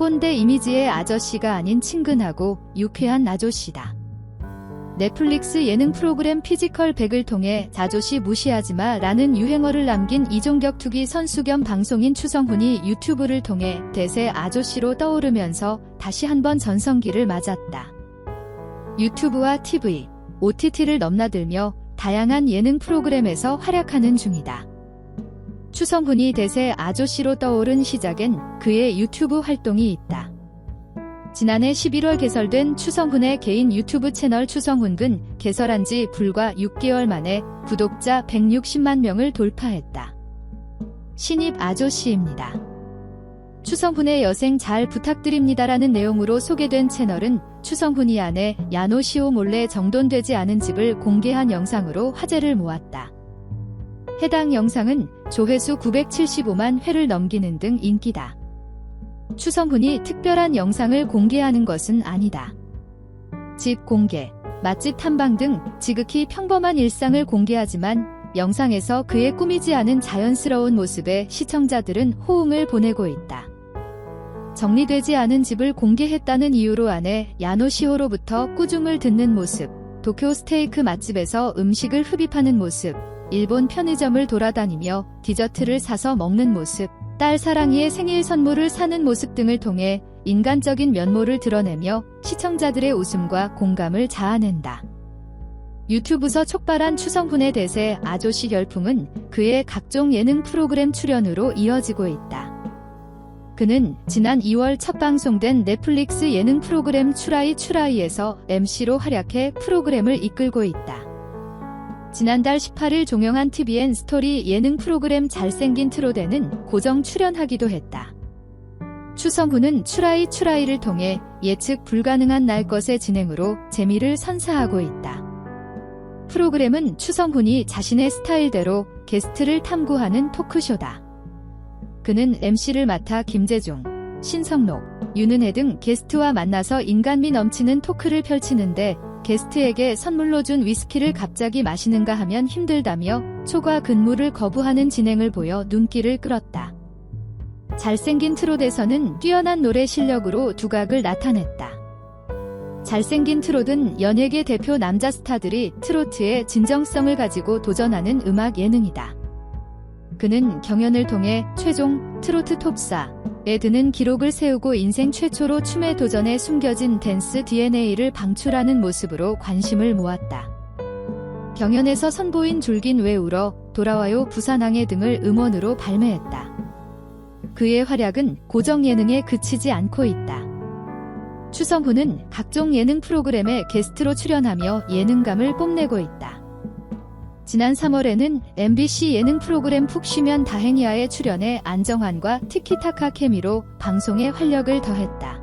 꼰대 이미지의 아저씨가 아닌 친근하고 유쾌한 아저씨다. 넷플릭스 예능 프로그램 피지컬 100을 통해 자조시 무시하지 마 라는 유행어를 남긴 이종격 투기 선수 겸 방송인 추성훈이 유튜브를 통해 대세 아저씨로 떠오르면서 다시 한번 전성기를 맞았다. 유튜브와 TV, OTT를 넘나들며 다양한 예능 프로그램에서 활약하는 중이다. 추성훈이 대세 아저씨로 떠오른 시작엔 그의 유튜브 활동이 있다. 지난해 11월 개설된 추성훈의 개인 유튜브 채널 추성훈근 개설한 지 불과 6개월 만에 구독자 160만 명을 돌파했다. 신입 아저씨입니다. 추성훈의 여생 잘 부탁드립니다라는 내용으로 소개된 채널은 추성훈이 아내 야노시오 몰래 정돈되지 않은 집을 공개한 영상으로 화제를 모았다. 해당 영상은 조회수 975만 회를 넘기는 등 인기다. 추성훈이 특별한 영상을 공개하는 것은 아니다. 집 공개, 맛집 탐방 등 지극히 평범한 일상을 공개하지만 영상에서 그의 꾸미지 않은 자연스러운 모습에 시청자들은 호응을 보내고 있다. 정리되지 않은 집을 공개했다는 이유로 아내 야노시호로부터 꾸중을 듣는 모습, 도쿄 스테이크 맛집에서 음식을 흡입하는 모습, 일본 편의점을 돌아다니며 디저트를 사서 먹는 모습, 딸 사랑이의 생일 선물을 사는 모습 등을 통해 인간적인 면모를 드러내며 시청자들의 웃음과 공감을 자아낸다. 유튜브서 촉발한 추성훈의 대세 아저씨 열풍은 그의 각종 예능 프로그램 출연으로 이어지고 있다. 그는 지난 2월 첫 방송된 넷플릭스 예능 프로그램 추라이 추라이에서 MC로 활약해 프로그램을 이끌고 있다. 지난달 18일 종영한 TVN 스토리 예능 프로그램 잘생긴 트로데는 고정 출연하기도 했다. 추성훈은 추라이 추라이를 통해 예측 불가능한 날 것의 진행으로 재미를 선사하고 있다. 프로그램은 추성훈이 자신의 스타일대로 게스트를 탐구하는 토크쇼다. 그는 MC를 맡아 김재중, 신성록, 윤은혜 등 게스트와 만나서 인간미 넘치는 토크를 펼치는데 게스트에게 선물로 준 위스키를 갑자기 마시는가 하면 힘들다며 초과 근무를 거부하는 진행을 보여 눈길을 끌었다. 잘생긴 트롯에서는 뛰어난 노래 실력으로 두각을 나타냈다. 잘생긴 트롯은 연예계 대표 남자 스타들이 트로트의 진정성을 가지고 도전하는 음악 예능이다. 그는 경연을 통해 최종 트로트 톱사 에 드는 기록을 세우고 인생 최초로 춤에 도전해 숨겨진 댄스 DNA를 방출하는 모습으로 관심을 모았다. 경연에서 선보인 줄긴 왜 울어, 돌아와요 부산항해 등을 음원으로 발매했다. 그의 활약은 고정 예능에 그치지 않고 있다. 추성훈은 각종 예능 프로그램에 게스트로 출연하며 예능감을 뽐내고 있다. 지난 3월에는 MBC 예능 프로그램 푹 쉬면 다행이야에 출연해 안정환과 티키타카 케미로 방송에 활력을 더했다.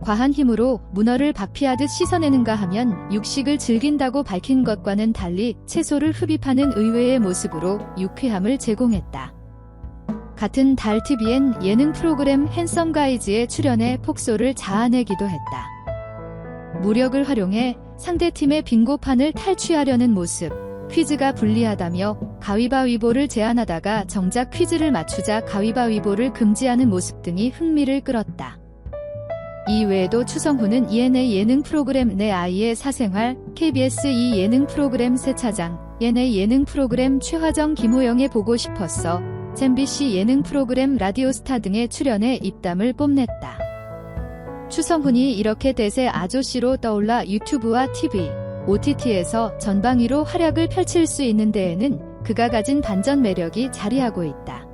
과한 힘으로 문어를 박피하듯 씻어내는가 하면 육식을 즐긴다고 밝힌 것과는 달리 채소를 흡입하는 의외의 모습으로 유쾌함을 제공했다. 같은 달 TVN 예능 프로그램 핸섬 가이즈에 출연해 폭소를 자아내기도 했다. 무력을 활용해 상대팀의 빙고판을 탈취하려는 모습, 퀴즈가 불리하다며 가위바위보를 제안하다가 정작 퀴즈를 맞추자 가위바위보를 금지하는 모습 등이 흥미를 끌었다. 이 외에도 추성훈은 ENA 예능 프로그램 내 아이의 사생활, KBS 이 예능 프로그램 세차장, ENA 예능 프로그램 최화정 김호영에 보고 싶었어, MBC 예능 프로그램 라디오스타 등에 출연해 입담을 뽐냈다. 추성훈이 이렇게 대세 아저씨로 떠올라 유튜브와 TV, OTT에서 전방위로 활약을 펼칠 수 있는 데에는 그가 가진 반전 매력이 자리하고 있다.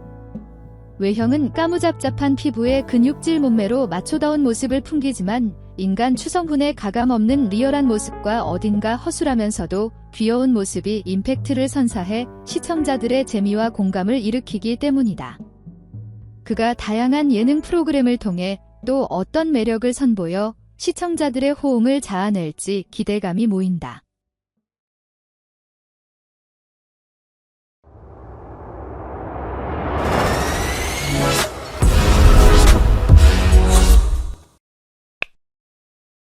외형은 까무잡잡한 피부에 근육질 몸매로 마초다운 모습을 풍기지만 인간 추성훈의 가감없는 리얼한 모습과 어딘가 허술하면서도 귀여운 모습이 임팩트를 선사해 시청자들의 재미와 공감을 일으키기 때문이다. 그가 다양한 예능 프로그램을 통해 또 어떤 매력을 선보여 시청자들의 호응을 자아낼지 기대감이 모인다.